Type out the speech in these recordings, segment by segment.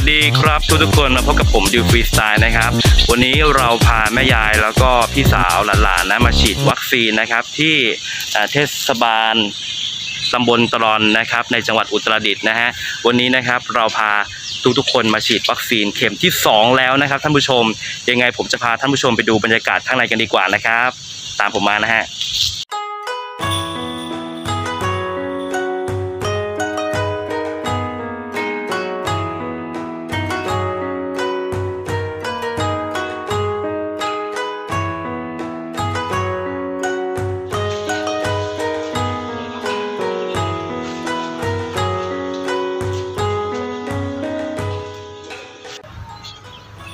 ดีครับทุกทุกๆคนมาพบกับผมดิวฟรีสไตล์นะครับ วันนี้เราพาแม่ยายแล้วก็พี่สาวหลานๆนะมาฉีดวัคซีนนะครับที่เอ่อเทศบาลตำบลตรอนนะครับในจังหวัดอุตรดิตถ์นะฮะวันนี้นะครับเราพาทุกๆคนมาฉีดวัคซีนเข็มที่ 2 แล้วนะครับ ท่านผู้ชมยังไงผมจะพาท่านผู้ชมไปดูบรรยากาศข้างในกันดีกว่านะครับ ตามผมมานะฮะ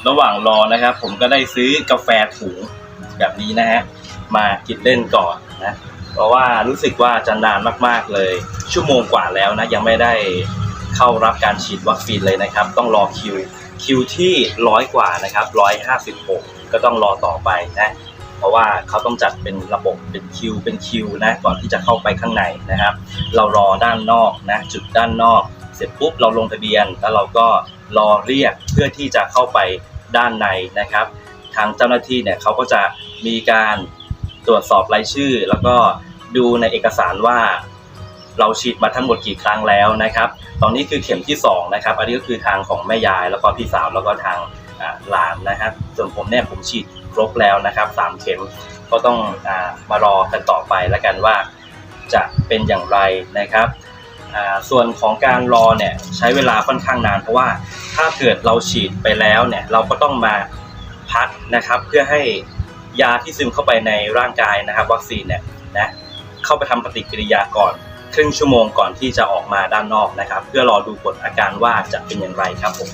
ระหว่างรอนะครับ ผมก็ได้ซื้อกาแฟถุงแบบนี้นะฮะมากินเล่นก่อนนะเพราะว่ารู้สึกว่าจะนานมากๆเลย ชั่วโมงกว่าแล้วนะยังไม่ได้เข้ารับการฉีดวัคซีนเลยนะครับ ต้องรอคิวคิวที่ร้อยกว่านะครับร้อยห้าสิบหกก็ต้องรอต่อไปนะเพราะว่าเขาต้องจัดเป็นระบบเป็นคิวเป็นคิวนะก่อนที่จะเข้าไปข้างในนะครับ เรารอด้านนอกนะจุดด้านนอก เสร็จปุ๊บเราลงทะเบียน แล้วเราก็รอเรียกเพื่อที่จะเข้าไป ด้านในนะครับ ทางเจ้าหน้าที่เนี่ยเขาก็จะมีการตรวจสอบรายชื่อ แล้วก็ดูในเอกสารว่าเราฉีดมาทั้งหมดกี่ครั้งแล้วนะครับ ตอนนี้คือเข็มที่2นะครับ อันนี้ก็คือทางของแม่ยาย แล้วก็พี่สาว แล้วก็ทางหลานนะครับ ส่วนผมเนี่ยผมฉีดครบแล้วนะครับสามเข็ม ก็ต้องอมารอกันต่อไปแล้วกันว่าจะเป็นอย่างไรนะครับ ส่วนของการรอเนี่ยใช้เวลาค่อนข้างนาน เพราะว่าถ้าเกิดเราฉีดไปแล้วเนี่ยเราก็ต้องมาพักนะครับเพื่อให้ยาที่ซึมเข้าไปในร่างกายนะครับ วัคซีนเนี่ยนะเข้าไปทำปฏิกิริยาก่อนครึ่งชั่วโมงก่อนที่จะออกมาด้านนอกนะครับ เพื่อรอดูผลอาการว่าจะเป็นอย่างไรครับผม